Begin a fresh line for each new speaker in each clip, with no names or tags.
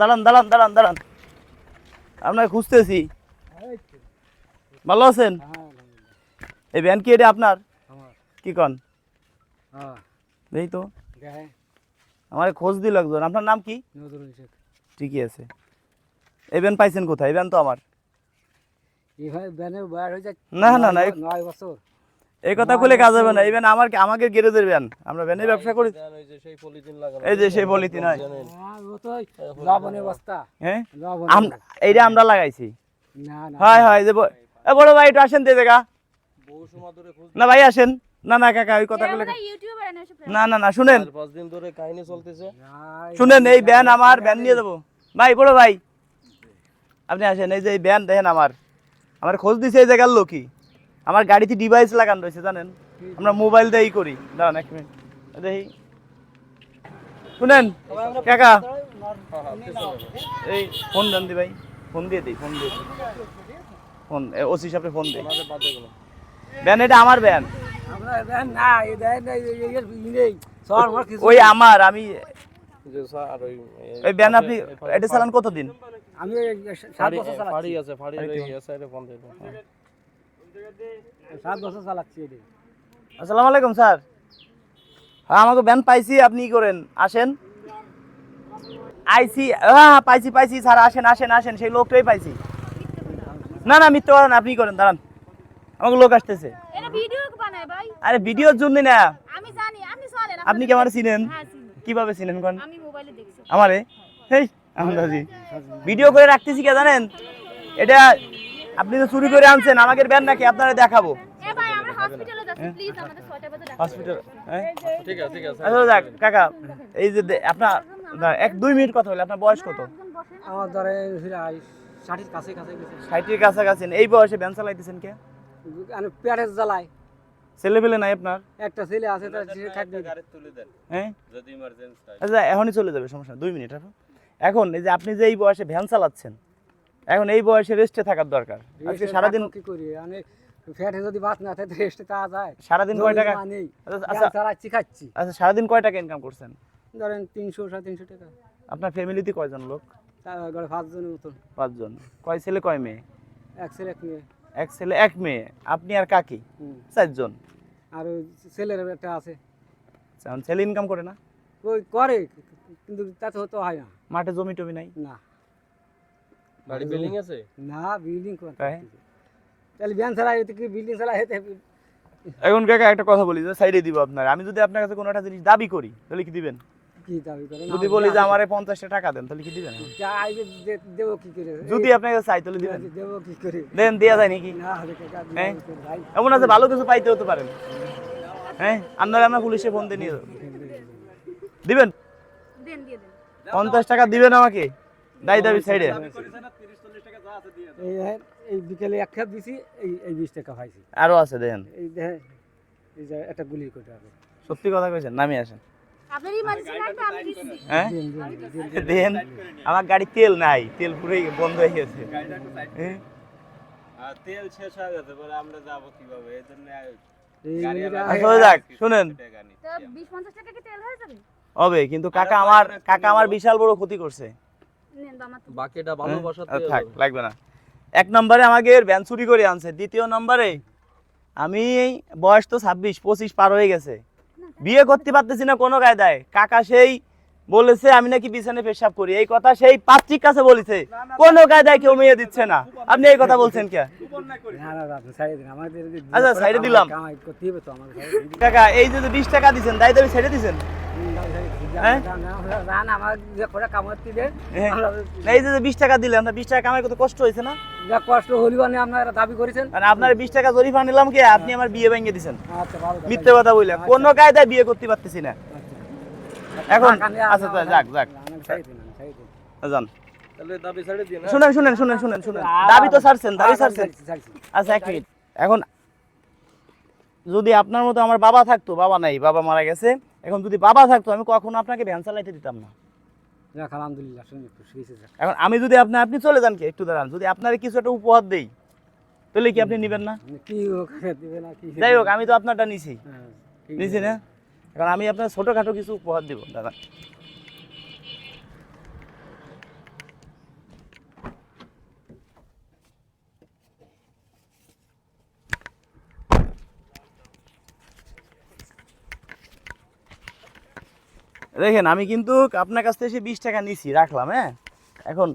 দাঁড়ান দাঁড়ান দাঁড়ান দাঁড়ান। আপনাকে খুঁজতেছি। ভালো আছেন? এই ভ্যান কি এটা আপনার? কি কন? এই তো। আমার খোঁজ দিল একজন। আপনার নাম কি? ঠিকই আছে। এই ভ্যান পাইছেন কোথায়? এই ভ্যান তো আমার। না, না, না,
নয় বছর।
এই কথা বলে কাজ হবে না এই ভ্যান আমার আমাকে গ্যারেজের ভ্যান আমরা ব্যবসা করি।
ওই যে সেই পলিথিন লাগানো।
এই যে সেই পলিথিন হয়।
হ্যাঁ,
হ্যাঁ এইটা আমরা লাগাইছি।
না না।
হয় হয় যে বড় ভাই একটু আসেন না ভাই আসেন। না না কাকা ওই কথা বলে না না না শুনেন।
চার পাঁচ দিন ধরে কাহিনী চলতেছে।
না,
শুনেন এই ব্যান আমার ব্যান নিয়ে দেবো ভাই বড় ভাই। আপনি আসেন এই যে এই ব্যান দেখেন আমার। আমার খোঁজ দিছে এই জায়গার লোকই। আমার গাড়িতে ডিভাইস লাগানো রয়েছে জানেন? আমরা মোবাইল দিয়েই করি। দাঁড়ান এক মিনিট দেখি। শুনেন? কাকা? এই ফোন দেন দি ভাই। ফোন দিয়ে দিই ফোন দিয়ে দিই। ফোন ওসি সাহেবকে ফোন দিই। ব্যান এটা আমার ব্যান। ওই আমার আমি
যে ওই
ওই ব্যান আপনি এটা চালান কতদিন?
আমি সাত
ফাড়ি
বছর চালাচ্ছি।
ফাড়ি আছে ফাড়ি ওই সাইডে ফোন দিতে
সাত বছর চালাচ্ছি এটা।
আসসালামু আলাইকুম স্যার। হ্যাঁ আমাকে ব্যান পাইছি আপনি কি করেন আসেন। আইসি হ্যাঁ পাইছি পাইছি স্যার আসেন আসেন আসেন সেই লোকটাই পাইছি। না না মিথ্যে করেন আপনি করেন দাঁড়ান। আমাকে লোক আসতেছে। আরে ভিডিওর জন্য না।
আমি আপনি
কি আমার চিনেন?
হ্যাঁ
কীভাবে চিনেন কোন?
আমি মোবাইলে দেখছি।
আমারে? হেই ভিডিও করে রাখতেছি কে জানেন? এটা আপনি তো চুরি করে আনছেন আমাকে ব্যান নাকি আপনারা দেখাবো।
এ ভাই আমরা হসপিটালে যাচ্ছি প্লিজ আমাদের 6টা বাজে ডাক্তার
হসপিটাল
ঠিক আছে ঠিক আছে
যাক কাকা এই যে আপনার এক দুই মিনিট কথা বলে আপনার বয়স কত?
আমার ধরে ষাটির কাছে কাছে
ষাটের কাছাকাছি এই বয়সে ভ্যান চালাইতেছেন কে?
আমি জ্বালাই।
ছেলে পেলে নাই আপনার?
একটা ছেলে আছে তার সে
তুলে দেন।
হ্যাঁ?
যদি ইমার্জেন্সি
আচ্ছা এখনই চলে যাবে সমস্যা দুই মিনিট এখন। এই যে আপনি যে এই বয়সে ভ্যান চালাচ্ছেন এখন এই বয়সে রেস্টে থাকার দরকার। আজকে সারাদিন
কি করি? আমি ফ্যাটে যদি বাস না থাকে রেস্টে তা যায়।
সারাদিন কয় টাকা
নেই।
আচ্ছা,
আচ্ছা
আচ্ছা।
চালাচ্ছি খাচ্ছি।
আচ্ছা সারাদিন কয় টাকা ইনকাম করছেন?
ধরেন তিনশো সাড়ে তিনশো টাকা।
আপনার ফ্যামিলিতে কয়জন লোক?
পাঁচজনের মতন।
পাঁচজন। কয় ছেলে কয় মেয়ে?
এক ছেলে এক মেয়ে।
এক ছেলে এক মেয়ে। আপনি আর কাকি। চারজন।
আর ছেলের একটা আছে।
আচ্ছা, ছেলে ইনকাম করে না?
করে কিন্তু তাতে হতে হয় না।
মাঠে জমি টমি নাই?
না।
বাড়ি বিল্ডিং আছে?
না বিল্ডিং করে তাহলে ব্যান ছাড়া এতে কি বিল্ডিং ছাড়া হেতে
এখন কাকা একটা কথা বলি যে সাইডে দিব আপনার। আমি যদি আপনার কাছে কোনো একটা জিনিস দাবি করি তাহলে কি দিবেন?
কি দাবি করে
যদি বলি যে আমারে পঞ্চাশটা টাকা দেন তাহলে কি দিবেন
যা আইবে দে- দেবো কি করে?
যদি আপনার কাছে চাই তাহলে দিবেন।
এই কি করে?
দেন দেওয়া যায় নাকি?
না
হ্যাঁ? এমন আছে ভালো কিছু পাইতে হতে পারেন হ্যাঁ? আপনারা আমরা পুলিশে ফোন দিয়ে নিয়ে দিবেন?
দেন দিয়ে দেন।
পঞ্চাশ টাকা দিবেন আমাকে? দাই দাবি সাইডে
এই হ্যাঁ, এই বিকেলে এক খেপ দিছি এই এই বিশ টাকা পাইছি।
আরও আছে দেখেন।
এই দেখে এই যে একটা গুলি করে হবে
সত্যি কথা কইছেন নামি আসেন। হ্যাঁ?
দিন
আমার গাড়ি তেল নাই তেল পুরোই বন্ধ হয়ে গেছে। হ্যাঁ?
তেল শেষ হয়ে গেছে পরে আমরা যাব কীভাবে? এই জন্য
এই মিনিটে
আচ্ছা, যাক শুনেন।
টাকা নিই
তো 20 50 টাকা কি তেল যাবে?
হবে কিন্তু কাকা আমার কাকা আমার বিশাল বড় ক্ষতি করছে।
বাকিটা
হ্যাঁ?
ভালোবাসা
আর থাক লাগবে না। এক নম্বরে আমাকে ভ্যান চুরি করে আনছে দ্বিতীয় নম্বরে আমি বয়স তো ছাব্বিশ পঁচিশ পার হয়ে গেছে। বিয়ে করতে পারতেছি না কোনো কায়দায়। কাকা সেই বলেছে আমি নাকি বিছানে পেশাব করি। এই কথা সেই পাত্রিক কাছে বলেছে। কোনো কায়দায় কেউ মেয়ে দিচ্ছে না। আপনি এই কথা বলছেন কে?
না না না, আপনি ছাড়িয়ে দিন। আমাদের যদি
আচ্ছা, সাইডে দিলাম।
কামাই করতে হবে তো আমাদের ছাড়িয়ে দিন।
কাকা এই যে বিশ টাকা দিচ্ছেন দায় দাবি ছেড়ে দিচ্ছেন এই যে বিশ টাকা বিশ কামাই কষ্ট হয়েছে না?
কষ্ট হলিবানে আপনারা দাবি করেছেন।
আর আপনার বিশ টাকা জরিফা নিলাম কি আপনি আমার বিয়ে ভেঙে দিচ্ছেন
আচ্ছা।
মিথ্যে কথা বললে কোনো কায়দায় বিয়ে করতে পারতেছি না।
আচ্ছা।
এখন আচ্ছা যাক যাক। যান।
হ্যাঁ?
শুনেন শুনেন শুনেন শুনেন শুনেন। দাবি তো ছাড়ছেন দাবি
হ্যাঁ,
ছাড়ছেন।
ছাড়ছি, ছাড়ছি।
আচ্ছা এক মিনিট। এখন যদি আপনার মতো আমার বাবা থাকতো বাবা নাই বাবা মারা গেছে এখন যদি বাবা থাকতো আমি কখনো আপনাকে ভ্যান চালাইতে দিতাম না।
আলহামদুলিল্লাহ শুনি খুশি হয়েছে
এখন আমি যদি আপনি আপনি চলে যান কি একটু দাঁড়ান যদি আপনার কিছু একটা উপহার দেই তাহলে কি আপনি নেবেন না?
কি কি
যাই হোক আমি তো আপনারটা নিছি।
হ্যাঁ,
নিছি না? এখন আমি আপনার ছোটোখাটো কিছু উপহার দিব দাদা দেখেন আমি কিন্তু আপনার কাছ থেকে এসে বিশ টাকা নিছি রাখলাম হ্যাঁ? এখন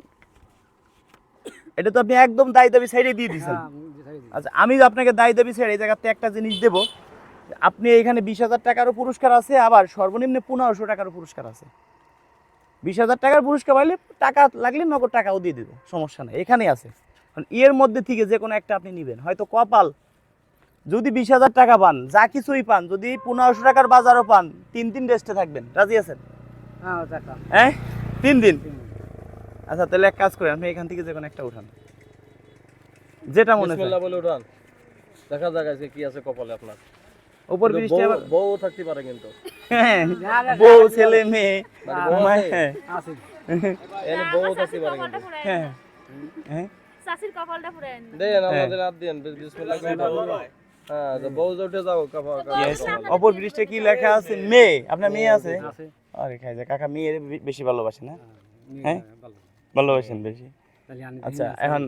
এটা তো আপনি একদম দায়ী দাবি সাইডে দিয়ে দিয়েছেন।
হ্যাঁ,
আচ্ছা আমি আপনাকে দায়ী দাবি ছেড়ে এই জায়গাতে একটা জিনিস দেব। আপনি এখানে বিশ হাজার টাকারও পুরস্কার আছে আবার সর্বনিম্ন পনেরোশো টাকারও পুরস্কার আছে। বিশ হাজার টাকার পুরস্কার পাইলে টাকা লাগলে নগদ টাকাও দিয়ে দেবো সমস্যা নেই এখানেই আছে। এর মধ্যে থেকে যে কোনো একটা আপনি নেবেন হয়তো কপাল যদি বিশ হাজার টাকা পান যা কিছুই পান যদি পনেরোশো টাকার বাজারও পান তিন দিন রেস্টে থাকবেন। রাজি আছেন?
হ্যাঁ
হ্যাঁ তিন দিন? আচ্ছা তাহলে এক কাজ করেন আপনি এখান থেকে যে কোনো একটা উঠান। যেটা মনে হয়
বলে উঠান। দেখা যাক আজকে কি আছে কপালে আপনার।
উপর বৃষ্টি
বউ-
আবার
বউ থাকতে পারে কিন্তু।
হ্যাঁ, বউ ছেলে মেয়ে।
মানে আছে?
হ্যাঁ,
এর বউ থাকতে পারে কিন্তু
হ্যাঁ। হ্যাঁ।
চাষির কপালটা পুরাই
দেন আমাদের হাত দেন বিসমিল্লাহ হ্যাঁ
অপর পৃষ্ঠে কি লেখা আছে? মেয়ে। আপনার মেয়ে আছে?
আছে।
আরে খাই কাকা মেয়ের বেশি ভালোবাসে না? হ্যাঁ?
যাবে,
ভালোবাসেন বেশি? আচ্ছা
আছে।
এখন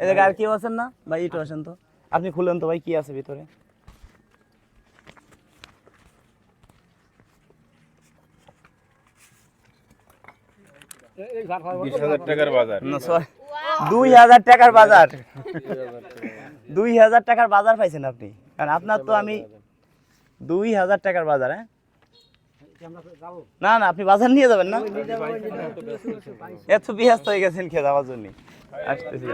এই জায়গায় আর কেউ আছেন না? ভাই একটু আসেন তো। আপনি খুলেন তো ভাই কি আছে ভিতরে?
বিশ হাজার টাকার বাজার।
দুই হাজার টাকার বাজার। দুই হাজার টাকার বাজার পাইছেন আপনি। কারণ আপনার তো আমি দুই হাজার টাকার বাজার হ্যাঁ?
আমরা তো যাব।
না না আপনি বাজার নিয়ে যাবেন না? এত ব্যস্ত হয়ে গেছেন খেয়ে যাওয়ার জন্য। আসতেছি।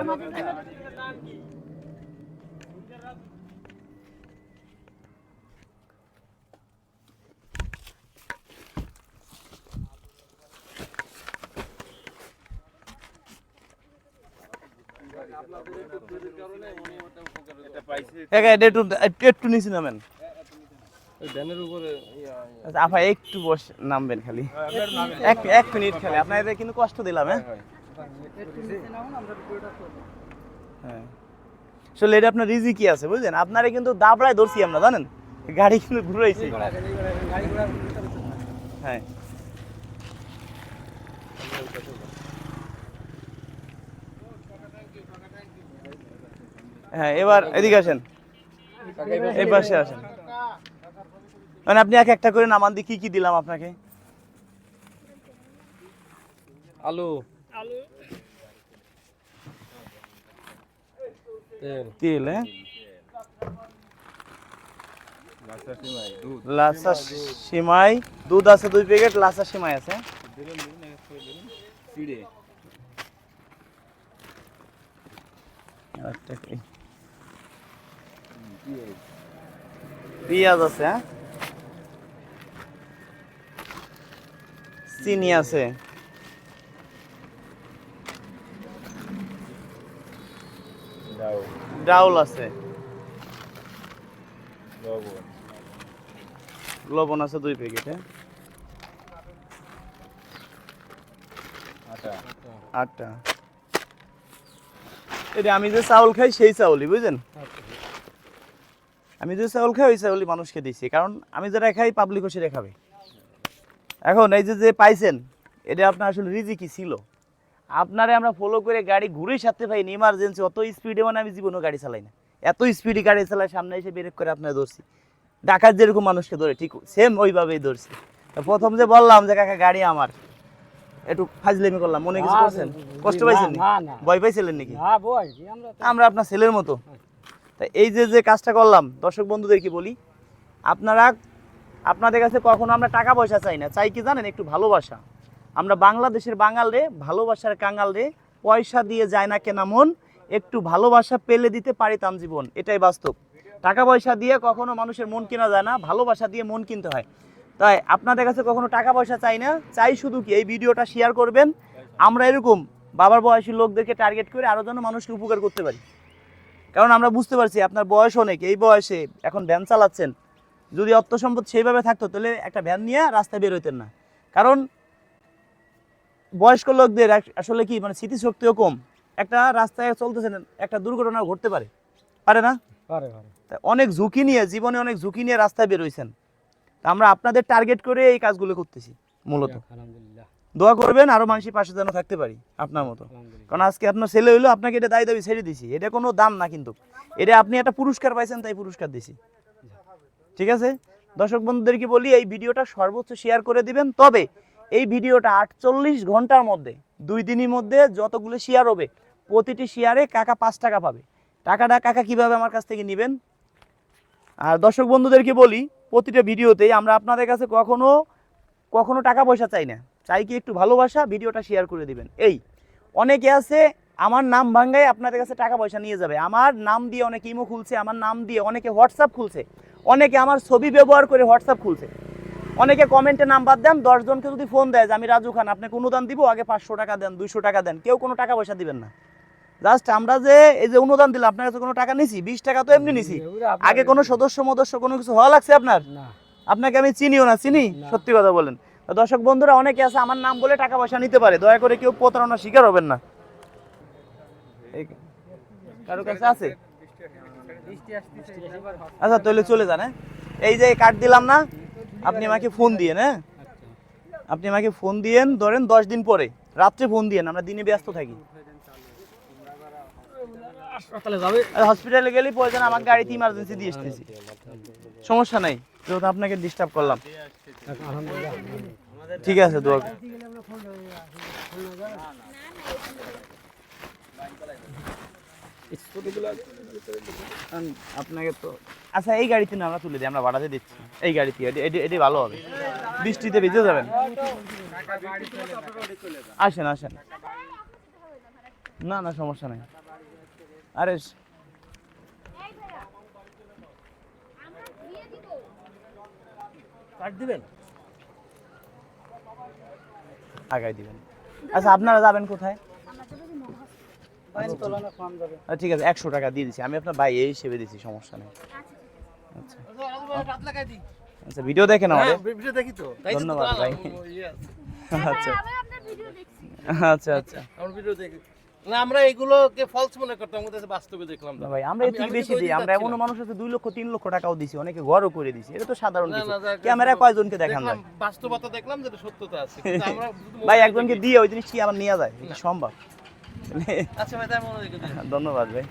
একটু নিচে নামেন। আপা, একটু বস নামবেন খালি। এক এক মিনিট কিন্তু কষ্ট দিলাম হ্যাঁ? হ্যাঁ। এটা আপনার রিজি কি আছে, বুঝলেন? আপনারে কিন্তু দাবড়ায় ধরছি আমরা, জানেন? গাড়ি কিন্তু ঘুরাইছি। হ্যাঁ। হ্যাঁ এবার এদিকে আসেন। এই পাশে আসেন। মানে আপনি এক একটা করে নামান দিয়ে কি কি দিলাম আপনাকে?
আলু। তেল।
তেল হ্যাঁ?
বাচ্চা সিমাই দুধ।
লাসা সিমাই দুধ আছে দুই প্যাকেট লাসা সিমাই আছে। আরেকটা? পেঁয়াজ আছে হ্যাঁ? চিনি আছে। ডাউল আছে।
লবণ
আছে দুই প্যাকেট হ্যাঁ?
আটা
আটটা। এটা আমি যে চাউল খাই, সেই চাউলই, বুঝলেন? আমি যে চাউল খাই ওই চাউলই মানুষকে দিচ্ছি কারণ আমি যেটা খাই পাবলিকও সেটা খাবে। এখন এই যে যে পাইছেন এটা আপনার আসলে রিজি কি ছিল। আপনারে আমরা ফলো করে গাড়ি ঘুরে সাথে পাইনি ইমার্জেন্সি অত স্পিডে মানে আমি জীবনেও গাড়ি চালাই না। এত স্পিডে গাড়ি চালাই সামনে এসে ব্রেক করে আপনার ধরছি। ডাকাত যেরকম মানুষকে ধরে ঠিক সেম ওইভাবেই ধরছি। প্রথম যে বললাম যে কাকা গাড়ি আমার। একটু ফাজলেমি করলাম মনে কিছু করছেন? কষ্ট পাইছেন। ভয় পাইছিলেন নাকি?
আমরা
আপনার ছেলের মতো। তা এই যে যে কাজটা করলাম, দর্শক বন্ধুদেরকে বলি? আপনারা, আপনাদের কাছে কখনো আমরা টাকা পয়সা চাই না। চাই কি জানেন? একটু ভালোবাসা। আমরা বাংলাদেশের বাঙাল রে ভালোবাসার কাঙাল রে পয়সা দিয়ে যায় না কেনা মন, একটু ভালোবাসা পেলে দিতে পারিতাম জীবন। এটাই বাস্তব। টাকা পয়সা দিয়ে কখনো মানুষের মন কেনা যায় না, ভালোবাসা দিয়ে মন কিনতে হয়। তাই আপনাদের কাছে কখনো টাকা পয়সা চাই না। চাই শুধু কি এই ভিডিওটা শেয়ার করবেন। আমরা এরকম বাবার বয়সী লোকদেরকে টার্গেট করে আরও যেন মানুষকে উপকার করতে পারি। কারণ আমরা বুঝতে পারছি আপনার বয়স অনেক এই বয়সে এখন ভ্যান চালাচ্ছেন। যদি অর্থ সম্পদ সেইভাবে থাকতো তাহলে একটা ভ্যান নিয়ে রাস্তায় বের হইতেন না। কারণ বয়স্ক লোকদের আসলে কি মানে স্মৃতিশক্তিও কম। একটা রাস্তায় চলতেছেন একটা দুর্ঘটনা ঘটতে পারে। পারে না?
পারে
অনেক ঝুঁকি নিয়ে জীবনে অনেক ঝুঁকি নিয়ে রাস্তায় বেরোইছেন তা আমরা আপনাদের টার্গেট করে এই কাজগুলো করতেছি মূলত।
আলহামদুলিল্লাহ।
দোয়া করবেন আরও মানুষের পাশে যেন থাকতে পারি আপনার মতো। কারণ আজকে আপনার ছেলে হইল আপনাকে এটা দায় দাবি ছেড়ে দিছি। এটা কোনো দাম না কিন্তু। এটা আপনি একটা পুরস্কার পাইছেন তাই পুরস্কার দিছি। ঠিক আছে? দর্শক বন্ধুদেরকে বলি এই ভিডিওটা সর্বোচ্চ শেয়ার করে দিবেন। তবে এই ভিডিওটা আটচল্লিশ ঘণ্টার মধ্যে দুই দিনের মধ্যে যতগুলো শেয়ার হবে প্রতিটি শেয়ারে কাকা পাঁচ টাকা পাবে। টাকাটা কাকা কীভাবে আমার কাছ থেকে নেবেন? আর দর্শক বন্ধুদেরকে বলি প্রতিটা ভিডিওতেই আমরা আপনাদের কাছে কখনো কখনো টাকা পয়সা চাই না। চাই কি একটু ভালোবাসা? ভিডিওটা শেয়ার করে দিবেন। এই অনেকে আছে আমার নাম ভাঙ্গায় আপনাদের কাছে টাকা পয়সা নিয়ে যাবে। আমার নাম দিয়ে অনেকে ইমো খুলছে আমার নাম দিয়ে অনেকে হোয়াটসঅ্যাপ খুলছে। অনেকে আমার ছবি ব্যবহার করে হোয়াটসঅ্যাপ খুলছে। অনেকে কমেন্টে নাম্বার দেন দশজনকে যদি ফোন দেয় যে আমি রাজু খান আপনাকে অনুদান দিব? আগে পাঁচশো টাকা দেন দুইশো টাকা দেন। কেউ কোনো টাকা পয়সা দিবেন না। জাস্ট আমরা যে এই যে অনুদান দিলাম আপনার কাছে কোনো টাকা নিছি? বিশ টাকা তো এমনি নিছি। আগে কোনো সদস্য মদস্য কোনো কিছু হওয়া লাগছে আপনার? আপনাকে আমি চিনিও না। চিনি? সত্যি কথা বলেন। দর্শক বন্ধুরা অনেকে আছে আমার নাম বলে টাকা পয়সা নিতে পারে। দয়া করে কেউ প্রতারণার শিকার হবেন না। কারও কাছে আছে? আচ্ছা তাহলে চলে যান হ্যাঁ? এই যে কার্ড দিলাম না আপনি আমাকে ফোন দিয়েন হ্যাঁ? আপনি আমাকে ফোন দিয়েন ধরেন দশ দিন পরে রাত্রে ফোন দিয়েন আমরা দিনে ব্যস্ত থাকি।
হাসপাতালে যাবে।
আর হসপিটালে গেলেই প্রয়োজন আমার গাড়িতে ইমার্জেন্সি দিয়ে এসতেছি সমস্যা নাই যেহেতু আপনাকে ডিস্টার্ব করলাম। ঠিক আছে, দোয়া আপনাকে তো আচ্ছা এই গাড়িতে না, আমরা তুলে দিই, আমরা ভাড়াতে দিচ্ছি। এই গাড়িতে এটি ভালো হবে। বৃষ্টিতে ভিজে যাবেন। আসেন আসেন। না না, সমস্যা নাই। আরে
এই ভাইয়া আমরা দিয়ে দিব
কাট দিবেন?
আগাই দিবেন। আচ্ছা আপনারা যাবেন কোথায়? আচ্ছা, ঠিক আছে একশো টাকা দিয়ে দিচ্ছি আমি আপনার ভাই এই হিসেবে দিচ্ছি সমস্যা নেই। আচ্ছা। আচ্ছা ভিডিও দেখেন আমাদের।
ভিডিও দেখি তো।
ধন্যবাদ ভাই। আচ্ছা।
আমি আপনার ভিডিও দেখছি।
আচ্ছা আচ্ছা।
আমরা ভিডিও দেখি। না আমরা এগুলোকে ফলস মনে করতাম আমাদের বাস্তবে দেখলাম
না। ভাই আমরা এর বেশি দিই আমরা এমন মানুষ আছে দুই লক্ষ তিন লক্ষ টাকাও দিছি অনেকে ঘরও করে দিছি। এটা তো সাধারণ কিছু। ক্যামেরা কয়জনকে দেখান যায়
বাস্তবতা দেখলাম যেটা সত্যতা আছে। কিন্তু আমরা
ভাই একজনকে দিয়ে ওই জিনিস কি আবার নিয়ে যায় এটা সম্ভব।
আচ্ছা ভাই তাই মনে রেখে।
ধন্যবাদ ভাই।